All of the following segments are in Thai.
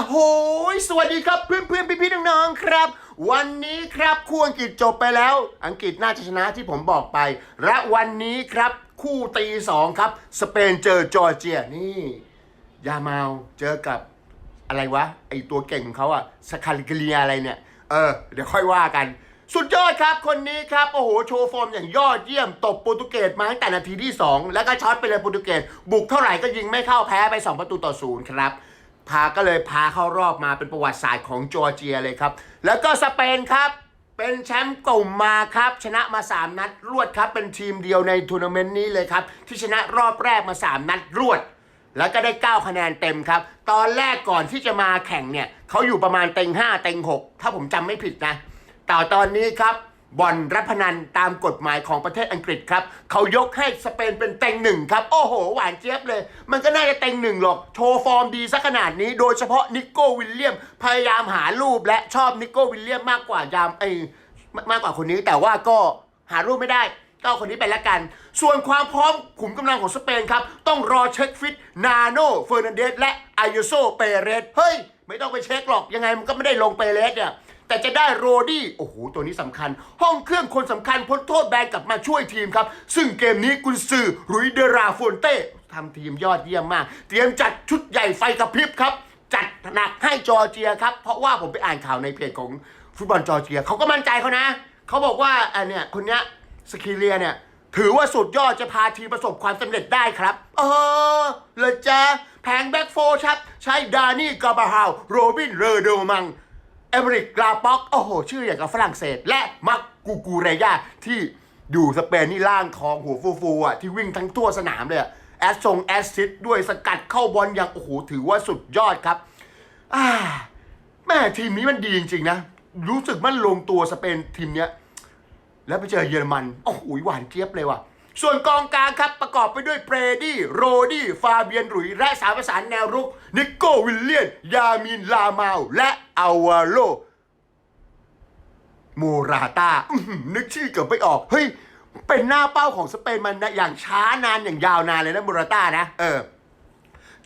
อ้โหสวัสดีครับเพื่อนเพื่อนพี่พี่ๆน้องๆครับ วันนี้ครับคู่อังกฤษจบไปแล้ว อังกฤษน่าจะชนะที่ผมบอกไป และวันนี้ครับคู่ตีสองครับ สเปนเจอจอร์เจียนี่ ยามาลเจอกับอะไรวะ ไอตัวเก่งของเขาอะสคาลิกเลียอะไรเนี่ย เออ เดี๋ยวค่อยว่ากัน สุดยอดครับคนนี้ครับ โอ้โห โชว์ฟอร์มอย่างยอดเยี่ยม ตบโปรตุเกสมาตั้งแต่นาทีที่ 2 แล้วก็ช็อตไปเลยโปรตุเกส บุกเท่าไหร่ก็ยิงไม่เข้าแพ้ไป 2 ประตูต่อศูนย์ครับ พาก็เลยพาเข้ารอบมาเป็นประวัติศาสตร์ของจอร์เจียเลยครับ แล้วก็สเปนครับ เป็นแชมป์กลุ่มมาครับ ชนะมา 3 นัดรวดครับ เป็นทีมเดียวในทัวร์นาเมนต์นี้เลยครับ ที่ชนะรอบแรกมา 3 นัดรวด แล้วก็ได้ 9 คะแนนเต็มครับ ตอนแรกก่อนที่จะมาแข่งเนี่ยเขาอยู่ประมาณเต็ง 5 เต็ง 6 ถ้าผมจำไม่ผิดนะแต่ตอนนี้ครับ บ่อนรับพนันตามกฎหมายของประเทศอังกฤษครับ เขายกให้สเปนเป็นเต็งหนึ่งครับ โอ้โห หวานเจี๊ยบเลย มันก็น่าจะเต็งหนึ่งหรอก โชว์ฟอร์มดีซะขนาดนี้ โดยเฉพาะนิโก้วิลเลียม พยายามหารูปและชอบนิโก้วิลเลียมมากกว่ายามไอมากกว่าคนนี้แต่ว่าก็หารูปไม่ได้ก็คนนี้ไปละกัน ส่วนความพร้อมขุมกำลังของสเปนครับ ต้องรอเช็คฟิต นาโนเฟอร์นันเดสและอายโซเปเรสเฮ้ย ไม่ต้องไปเช็คหรอกยังไงมันก็ไม่ได้ลงเปเรสเนี่ย แต่จะได้โรดี้โอ้โหตัวนี้สำคัญ ห้องเครื่องคนสำคัญพ้นโทษแบนกลับมาช่วยทีมครับ ซึ่งเกมนี้กุนซือรุยเดราฟอนเต้ทำทีมยอดเยี่ยมมาก เตรียมจัดชุดใหญ่ไฟกระพริบครับ จัดหนักให้จอร์เจียครับ เพราะว่าผมไปอ่านข่าวในเพจของฟุตบอลจอร์เจียเขาก็มั่นใจเขานะเขาบอกว่าอันเนี้ยคนเนี้ยสกิเลียเนี่ยถือว่าสุดยอดจะพาทีมประสบความสำเร็จได้ครับ เออเลยจ้าแผงแบ็กโฟร์ชัดใช้ดานี่กาบาฮาว โรบินเรโดมัง เอเมริกลาป็อกโอ้โห ชื่ออย่างกับฝรั่งเศส และมักกูกูเรยาที่อยู่สเปนนี่ล่างทองหัวฟูฟูๆอะที่วิ่งทั้งทั่วสนามเลยแอสซงแอสซิดด้วยสกัดเข้าบอลอย่างโอ้โหถือว่าสุดยอดครับอ่าแม่ทีมนี้มันดีจริงๆนะ รู้สึกมันลงตัวสเปนทีมเนี้ย แล้วไปเจอเยอรมันโอ้โหหวานเจี๊ยบเลยว่ะ ส่วนกองกลางครับประกอบไปด้วยเปรดี้ โรดี้ ฟาเบียนหรุย และสามประสานแนวรุก นิโก้วิลเลียน ยามิน ลามาและอาวาโลโมราตาหนึกชื่อเกือบไม่ออก เฮ้ย เป็นหน้าเป้าของสเปนมันนะอย่างช้านานอย่างยาวนานเลยนะโมราตานะ เออ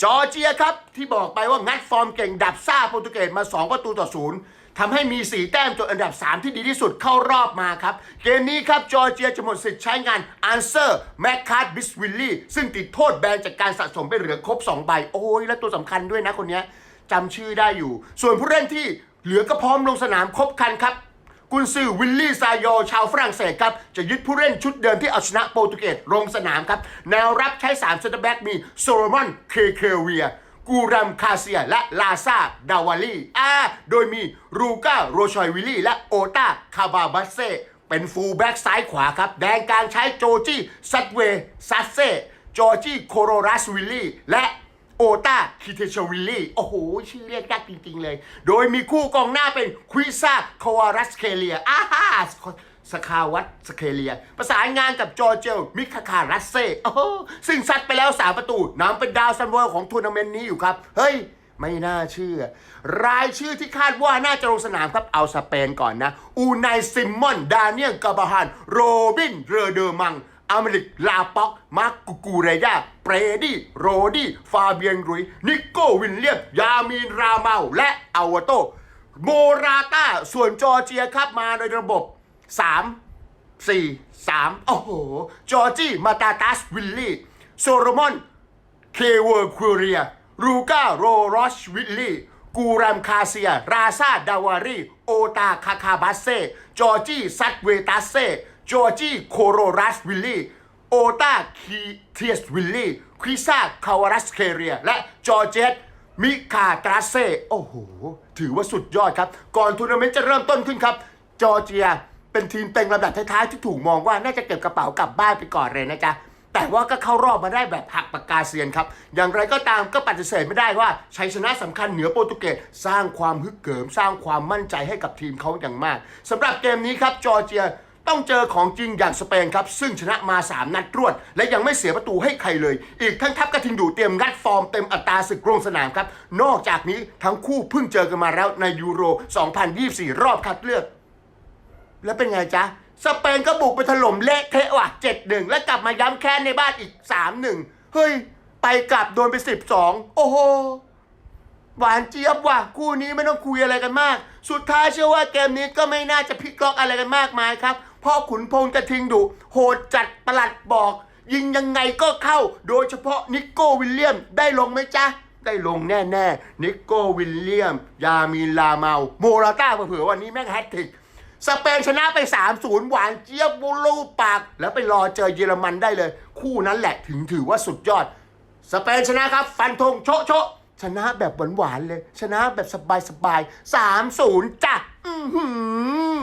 จอร์เจียครับ ที่บอกไปว่างัดฟอร์มเก่งดับซ่าโปรตุเกสมา 2 ประตูต่อศูนย์ ทำให้มี 4 แต้มจนอันดับ 3 ที่ดีที่สุดเข้ารอบมาครับ เกมนี้ครับจอร์เจียจะหมดสิทธิ์ใช้งานอันเซอร์แมคคาร์ดบิสวิลลี่ซึ่งติดโทษแบนจากการสะสมไปเหลือครบ 2 ใบ โอ้ยและตัวสำคัญด้วยนะคนนี้ยจำชื่อได้อยู่ ส่วนผู้เล่นที่เหลือก็พร้อมลงสนามครบคันครับกุนซือวิลลี่ซายอชาวฝรั่งเศสครับ จะยึดผู้เล่นชุดเดิมที่เอาชนะโปรตุเกสลงสนามครับ แนวรับใช้3เซนเตอร์แบ็กมีโซโลมอน เคเคเวีย กูรัมคาเซียและลาซาดาวาลีอ่าโดยมีรูก้าโรชอยวิลลี่ และโอตาคาบาบัสเซเป็นฟูลแบ็กซ้ายขวาครับ แดงกลางใช้โจจี้ซัตเวซัตเซจอจี้โคโรรัสวิลลี่ และโอตาคิเทชวิลลี่ โอ้โห ชื่อเรียกยากจริง ๆ เลย โดยมีคู่กองหน้าเป็นควิซ่าคาวารัสเคเลียอาฮ่า สคาวัตสเคเลีย ประสานงานกับจอร์เจล มิคาคารัสเซ่โอ้โหซึ่งซัดไปแล้ว 3 ประตูนำเป็นดาวซันเวอร์ของทัวร์นาเมนต์นี้อยู่ครับ เฮ้ย ไม่น่าเชื่อ รายชื่อที่คาดว่าน่าจะลงสนามครับ เอาสเปนก่อนนะ อูไนซิมมอน ดาเนียลกาบาฮานโรบิน เรเดอร์มังอเมริก ลาป็อก มาร์กกูเรยาเปรดี้ โรดี้ ฟาเบียนรุย นิโก้วินเลียม ยามีน ราเมา และอาวโต โมราตาส่วนจอร์เจียครับมาในระบบ 3สี่สามโอ้โห จอร์จี้ มาตาตัส วิลลี่ โซโลมอน เคเวอร์คูเรีย รูก้า โรรอชวิลลี่ กูรัมคาเซีย ราซาดาวารี โอตา คาคาบัสเซ จอร์จี้ ซัตเวตัสเซ จอร์จี้ โคโรรัส วิลลี่ โอตา คีเทียส วิลลี่ควิซ่า คาวารัส เคเรีย และจอร์เจตมิคาตราเซ โอ้โห ถือว่าสุดยอดครับ ก่อนทัวร์นาเมนต์จะเริ่มต้นขึ้นครับ จอร์เจีย เป็นทีมเต็งลำดับท้ายๆที่ถูกมองว่าน่าจะเก็บกระเป๋ากลับบ้านไปก่อนเลยนะจ๊ะแต่ว่าก็เข้ารอบมาได้แบบหักปากกาเซียนครับ อย่างไรก็ตามก็ปฏิเสธไม่ได้ว่าชัยชนะสำคัญเหนือโปรตุเกสสร้างความฮึกเหิม สร้างความมั่นใจให้กับทีมเขาอย่างมากสำหรับเกมนี้ครับจอร์เจียต้องเจอของจริงอย่างสเปนครับ ซึ่งชนะมา 3 นัดรวด และยังไม่เสียประตูให้ใครเลย อีกทั้งทัพกระทิงดูเตรียมงัดฟอร์มเต็มอัตราศึกลงสนามครับ นอกจากนี้ทั้งคู่เพิ่งเจอกันมาแล้วในยูโร 2024 รอบคัดเลือก แล้วเป็นไงจ๊ะ สเปนก็บุกไปถล่มเละเทะว่ะ7-1แล้วกลับมาย้ำแค้นในบ้านอีก3-1เฮ้ย ไปกลับโดนไป12โอ้โหหวานเจี๊ยบว่ะคู่นี้ไม่ต้องคุยอะไรกันมาก สุดท้ายเชื่อว่าเกมนี้ก็ไม่น่าจะพลิกล็อกอะไรกันมากมายครับพ่อขุนพงษ์กระทิงดุโหดจัดประหลัดบอก ยิงยังไงก็เข้า โดยเฉพาะนิโก้วิลเลียมได้ลงไหมจ๊ะ ได้ลงแน่ ๆ นิโก้วิลเลียม ยามีลาเมา โมราต้าเผื่อวันนี้แม่งแฮตทริก สเปนชนะไป 3-0 หวานเจี๊ยบบุลูปาก แล้วไปรอเจอเยอรมันได้เลย คู่นั้นแหละถึงถือว่าสุดยอด สเปนชนะครับ ฟันธงโชะโชะชนะแบบหวานๆเลย ชนะแบบสบายๆ3-0จ้ะอื้อหื